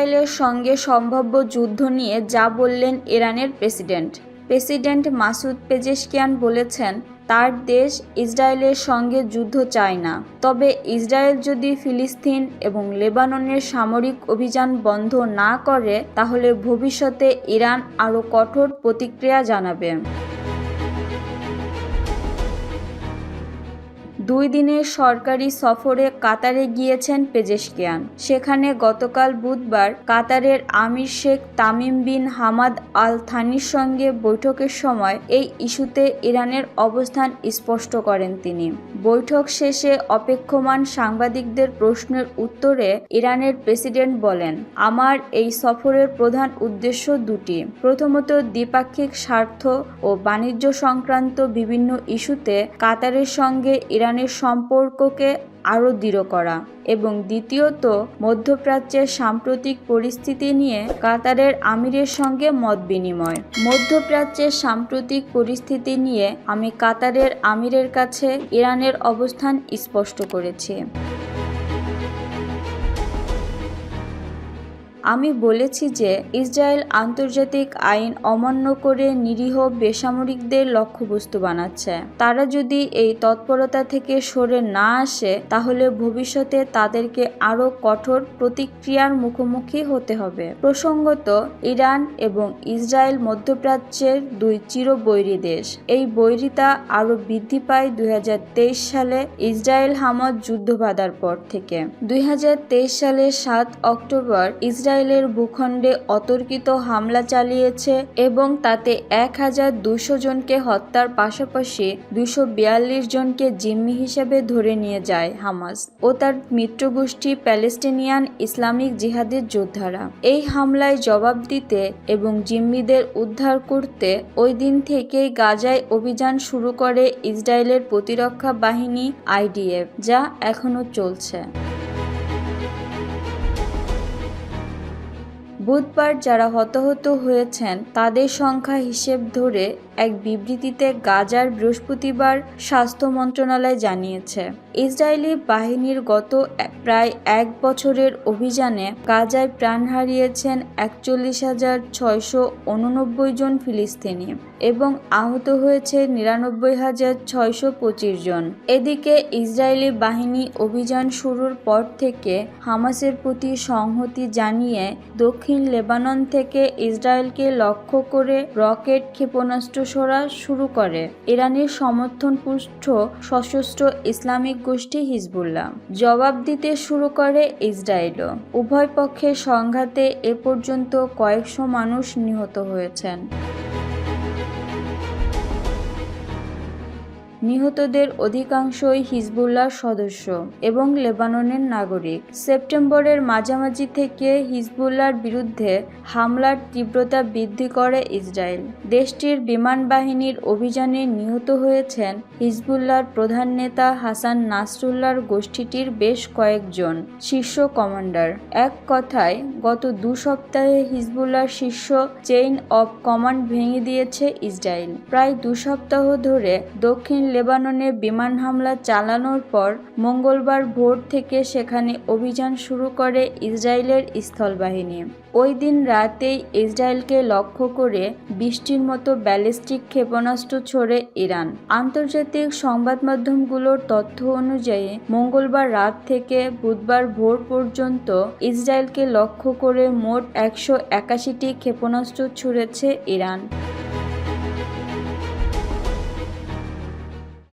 ইসরায়েলের সঙ্গে সম্ভাব্য যুদ্ধ নিয়ে যা বললেন ইরানের প্রেসিডেন্ট। প্রেসিডেন্ট মাসুদ পেজেশকিয়ান বলেছেন, তার দেশ ইসরায়েলের সঙ্গে যুদ্ধ চায় না। তবে ইসরায়েল যদি ফিলিস্তিন এবং লেবাননের সামরিক অভিযান বন্ধ না করে, তাহলে ভবিষ্যতে ইরান আরও কঠোর প্রতিক্রিয়া জানাবে। দুই দিনের সরকারি সফরে কাতারে গিয়েছেন পেজেশকিয়ান। সেখানে গতকাল বুধবার কাতারের আমির Sheikh Tamim bin Hamad Al থানির সঙ্গে বৈঠকের সময় এই ইস্যুতে ইরানের অবস্থান স্পষ্ট করেন তিনি। বৈঠক শেষে অপেক্ষমান সাংবাদিকদের প্রশ্নের উত্তরে ইরানের প্রেসিডেন্ট বলেন, আমার এই সফরের প্রধান উদ্দেশ্য দুটি। প্রথমত, দ্বিপাক্ষিক স্বার্থ ও বাণিজ্য সংক্রান্ত বিভিন্ন ইস্যুতে কাতারের সঙ্গে ইরানের সম্পর্ককে আরও দৃঢ় করা এবং দ্বিতীয়ত মধ্যপ্রাচ্যের সাম্প্রতিক পরিস্থিতি নিয়ে কাতারের আমিরের সঙ্গে মত বিনিময়। মধ্যপ্রাচ্যের সাম্প্রতিক পরিস্থিতি নিয়ে আমি কাতারের আমিরের কাছে ইরানের অবস্থান স্পষ্ট করেছি। আমি বলেছি যে ইসরায়েল আন্তর্জাতিক আইন অমান্য করে নিরীহ বেসামরিকদের লক্ষ্যবস্তু বানাচ্ছে। তারা যদি এই তৎপরতা থেকে সরে না আসে, তাহলে ভবিষ্যতে তাদেরকে আরও কঠোর প্রতিক্রিয়ার মুখোমুখি হতে হবে। প্রসঙ্গত, ইরান এবং ইসরায়েল মধ্যপ্রাচ্যের দুই চিরবৈরী দেশ। এই বৈরিতা আরও বৃদ্ধি পায় দুই হাজার তেইশ সালে ইসরায়েল হামাদ যুদ্ধ বাঁধার পর থেকে। দুই হাজার তেইশ সালে সাত অক্টোবর ইসরায়েল ইসরায়েলের ভূখণ্ডে অতর্কিত হামলা চালিয়েছে এবং তাতে এক হাজার দুশো জনকে হত্যার পাশাপাশি দুশো বিয়াল্লিশ জনকে জিম্মি হিসেবে ধরে নিয়ে যায় হামাস ও তার মিত্রগোষ্ঠী প্যালেস্টিনিয়ান ইসলামিক জিহাদের যোদ্ধারা। এই হামলায় জবাব দিতে এবং জিম্মিদের উদ্ধার করতে ওই দিন থেকেই গাজায় অভিযান শুরু করে ইসরায়েলের প্রতিরক্ষা বাহিনী আইডিএফ, যা এখনও চলছে। বুধবার যারা হতাহত হয়েছেন, তাদের সংখ্যা হিসেব ধরে এক বিবৃতিতে গাজার বৃহস্পতিবার স্বাস্থ্য মন্ত্রণালয় জানিয়েছে। ইসরায়েলি বাহিনীর গত প্রায় এক বছরের অভিযানে গাজায় প্রাণ হারিয়েছেন একচল্লিশ হাজার ছয়শো উননব্বই জন ফিলিস্তিনি এবং আহত হয়েছে নিরানব্বই হাজার ছয়শো পঁচিশ জন। এদিকে ইসরায়েলি বাহিনী অভিযান শুরুর পর থেকে হামাসের প্রতি সংহতি জানিয়ে দক্ষিণ লেবানন থেকে ইসরায়েলকে লক্ষ্য করে রকেট ক্ষেপণাস্ত্র সরা শুরু করে। ইরানের সমর্থনপুষ্ট সশস্ত্র ইসলামিক গোষ্ঠী হিজবুল্লাহ। জবাব দিতে শুরু করে ইসরায়েলও। উভয় পক্ষের সংঘাতে এ পর্যন্ত কয়েকশো মানুষ নিহত হয়েছেন। নিহতদের অধিকাংশই হিজবুল্লাহর সদস্য এবং লেবাননের নাগরিক। সেপ্টেম্বরের মাঝামাঝি থেকে হিজবুল্লাহর বিরুদ্ধে হামলার তীব্রতা বৃদ্ধি করে ইসরায়েল। দেশটির বিমান বাহিনীর অভিযানে নিহত হয়েছেন হিজবুল্লাহর প্রধান নেতা হাসান নাসরুল্লাহর গোষ্ঠীটির বেশ কয়েকজন শীর্ষ কমান্ডার। এক কথায়, গত দু সপ্তাহে হিজবুল্লাহর শীর্ষ চেইন অব কমান্ড ভেঙে দিয়েছে ইসরায়েল। প্রায় দু সপ্তাহ ধরে দক্ষিণ লেবাননে বিমান হামলা চালানোর পর মঙ্গলবার ভোর থেকে সেখানে অভিযান শুরু করে ইসরায়েলের স্থলবাহিনী। ওই দিন রাতেই ইসরায়েলকে লক্ষ্য করে বৃষ্টির মতো ব্যালিস্টিক ক্ষেপণাস্ত্র ছড়ে ইরান। আন্তর্জাতিক সংবাদ মাধ্যমগুলোর তথ্য অনুযায়ী মঙ্গলবার রাত থেকে বুধবার ভোর পর্যন্ত ইসরায়েলকে লক্ষ্য করে মোট একশো একাশিটি ক্ষেপণাস্ত্র ছুড়েছে ইরান।